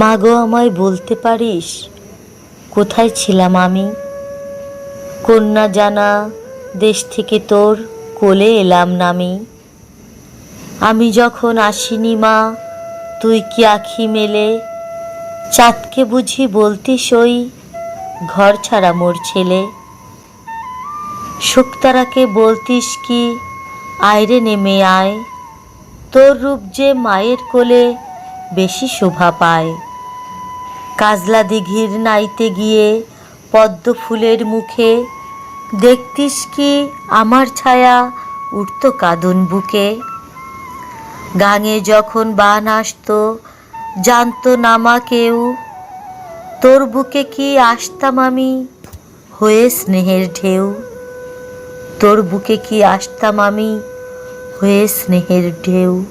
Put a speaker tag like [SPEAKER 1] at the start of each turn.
[SPEAKER 1] মাগো আমায় বলতে পারিস? কোথায় ছিলাম আমি? কন্যা জানা, দেশ থেকে তোর কোলে এলাম নামি আমি যখন আসিনি মা, তুই কি আখি মেলে? চাঁদকে বুঝি বলতিস ওই ঘর ছাড়া মোর ছেলে? শুকতারাকে বলতিস কি, আয়রে নেমে আয়। তোর রূপ যে মায়ের কোলে বেশি শোভা পায়। কাজলা দিঘির নাইতে গিয়ে পদ্ম ফুলের মুখে, দেখতিস কি আমার ছায়া? উঠত কাঁদন বুকে। গাঙে যখন বান আসতো, জানত নামা কেউ, তোর বুকে কি আসতাম আমি? হয়ে স্নেহের ঢেউ। তোর বুকে কি আসতাম আমি? হয়ে স্নেহের ঢেউ।